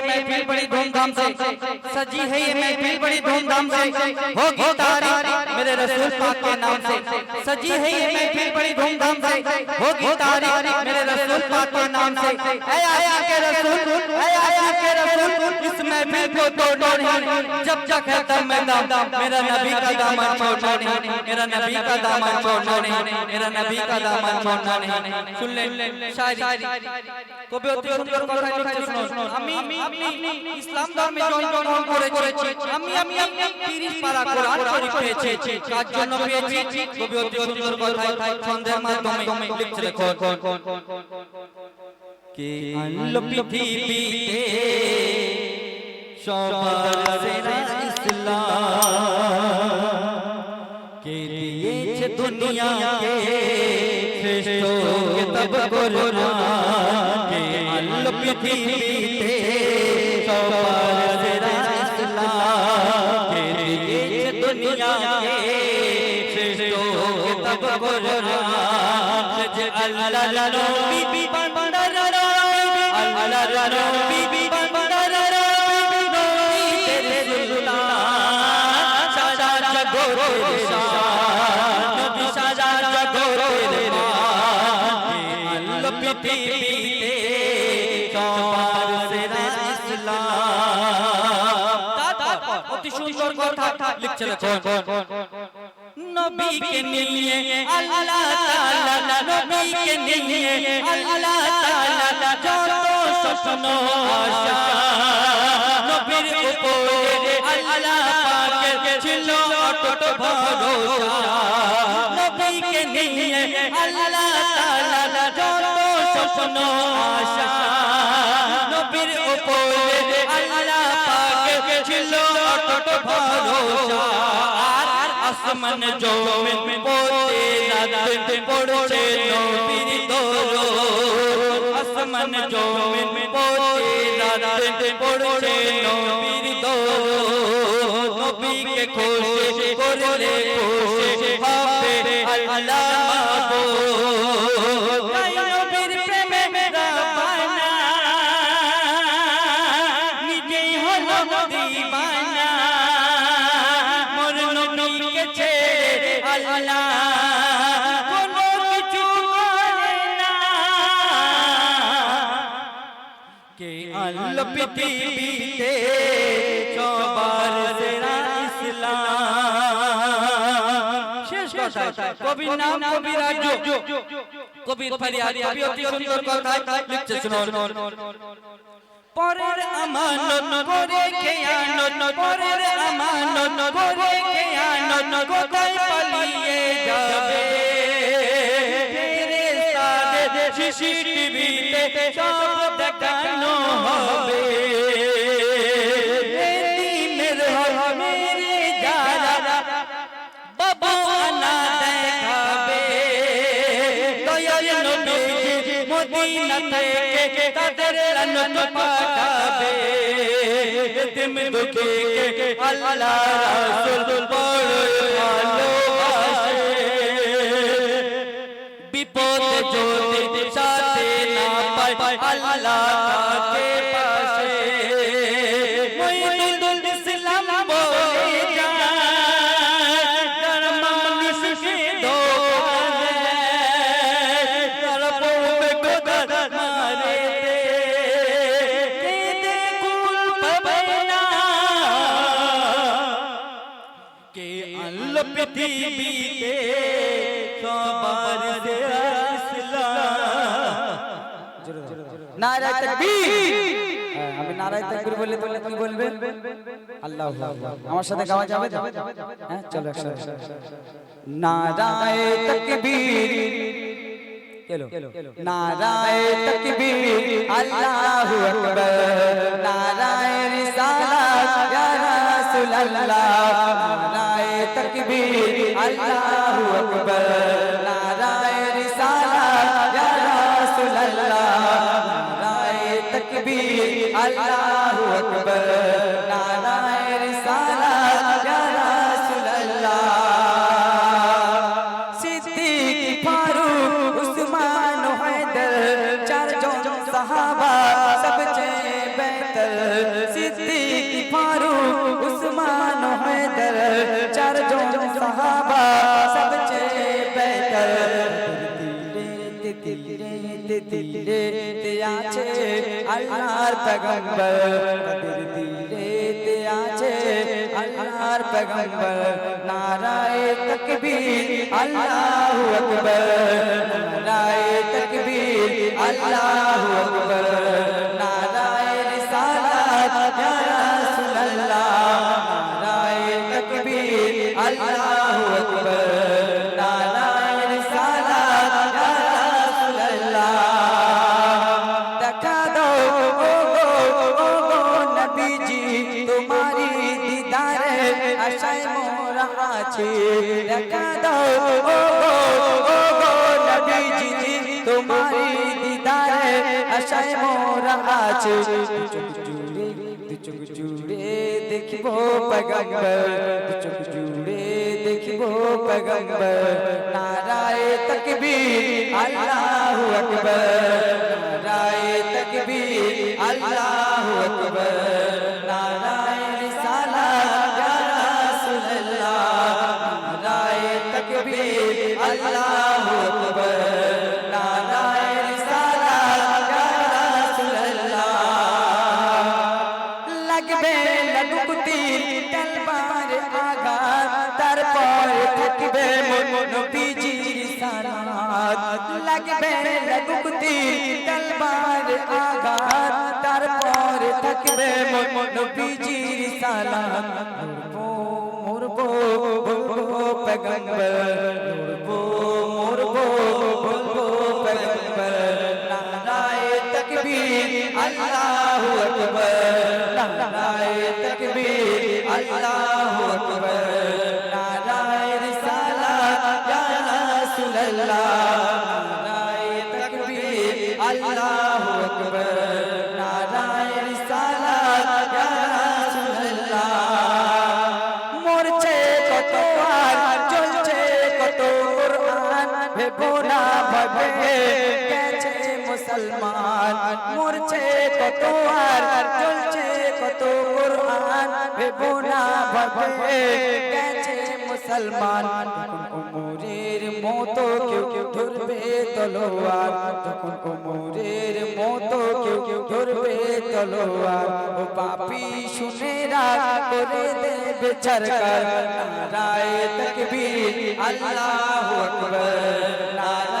महफिल बड़ी धूमधाम से। सजी है ये महफिल बड़ी धूमधाम से। होगी तारीफ़ मेरे रसूल पाक के नाम से। सजी है ये महफिल बड़ी धूमधाम से। होगी तारीफ़ मेरे रसूल पाक के नाम से। आया के रसूल आया के रसूल। इस महफिल को तोड़ना नहीं जब तक है तब मैं दम मेरा नबी का दामन छोड़ना नहीं मेरा नबी का दामन छोड़ना नहीं मेरा नबी का दामन छोड़ना नहीं सुन ले शायरी কবি অতি সুন্দর কথা লিখছে শুনো আমি আপনি ইসলাম ধর্মে জন্মগ্রহণ করেছি আমি আমি আমি 30 পারা কোরআন শরীফ পেয়েছি কার জন্য পেয়েছি কবি অতি সুন্দর কথা ছন্দের মাধ্যমে লিখছে দেখো কে আনলো পৃথিবীতে সবার সেরা ইসলাম। কে দিয়েছে দুনিয়াকে? শ্রেষ্ঠ কিতাব কোরআন কে আনলো পৃথিবীতে? সবার সেরা ইসলাম। কে দিয়েছে দুনিয়াকে? শ্রেষ্ঠ কিতাব কোরআন যে আল্লাহ নবী বান্দার আল্লাহ নবী অতি সুন্দর কথা লিখছে নবীকে নিয়ে আল্লাহ তাআলা নবীকে নিয়ে আল্লাহ তাআলা যত স্বপ্ন আশা নবীর উপরে আল্লাহ পাকের ছিল। অটুট ভরসা। নবীকে নিয়ে আল্লাহ তাআলা যত স্বপ্ন, আশা, নবীর উপরে আল্লাহ পাকের ছিল অটুট ভরসা। আসমান জমিন পোতে রাত দরুদ আসমান জমিন পোতে রাত পড়ছে নবীকে খুশি করলে খুশি হবে আল্লাহ পৃথিবীতে সবার সেরা শেষ কথা কবির নাম কবি রাজ্য কবির ফরিয়াদ কবি অতি সুন্দর কথা লিখছে শুনুন। পরের আমানত করে খেয়ানত পরের আমানত করে খেয়ানত কোথায় পালিয়ে যাবে? সিসিটিভিতে সব দেখানো হবে। মদিনা থেকে তাদের লানত পাঠাবে। ভালোবাসে। বিপদ যদি সাথে না পায় আল্লাহ পৃথিবীতে সবার নারায় তাকবীর আমি নারায় তাকবীর বললে তোমরা কি বলবে আল্লাহ আমার সাথে গাওয়া যাবে? হ্যাঁ চলো একসাথে নারায় তাকবীর নারায় তাকবীর আল্লাহু আকবার নারায় রিসালাত ইয়া রাসূলুল্লাহ নারায় তাকবীর আল্লাহু আকবার নারায় রিসালাত ইয়া রাসূলুল্লাহ নারায় তাকবীর আল্লাহু আকবার নারায় चारजों सहाबा सबसे बेहतर तीरे तीरे तीरे ते আছে আল্লাহর পয়গম্বর तीरे ते আছে আল্লাহর পয়গম্বর নারায়ে তাকবীর আল্লাহু আকবার নারায়ে তাকবীর আল্লাহু আশায় মোরা আছে। দেখা দাও ও গো নবীজি তোমারি দিদারে আশায় মোরা আছে চোখ জুড়ে চোখ জুড়ে দেখিব পয়গম্বর। চোখ জুড়ে দেখিব পয়গম্বর। নারায়ে তাকবীর আল্লাহু আকবার। নারায়ে তাকবীর আল্লাহু আকবার। লাগবে লাডুক তীর তলবার আঘাত। তারপর থাকবে নবীজির সালাত লাগবে লাডুক তীর তলবার আঘাত। তারপর থাকবে নবীজির সালাত মুরবো মুরবো পেগম্বর। মুরবো মুরবো আল্লাহু আকবার, নারায়ে রিসালাত, ইয়া রাসূলুল্লাহ, নারায়ে তাকবীর, আল্লাহু আকবার, নারায়ে রিসালাত, ইয়া রাসূলুল্লাহ। মরছে কত আর চলছে কত মুসলমান। মরছে কত আর চলছে কত কোরআন ভেবো না ভবে গেছে মুসলমান। উমরের মতো কেউ কেউ ধরবে তলোয়ার, যখন উমরের মতো কেউ কেউ ধরবে তলোয়ার, ও পাপি শুনে রাগ করে দেবে সরকার নারায়ে তাকবীর, আল্লাহু আকবার, নারায়ে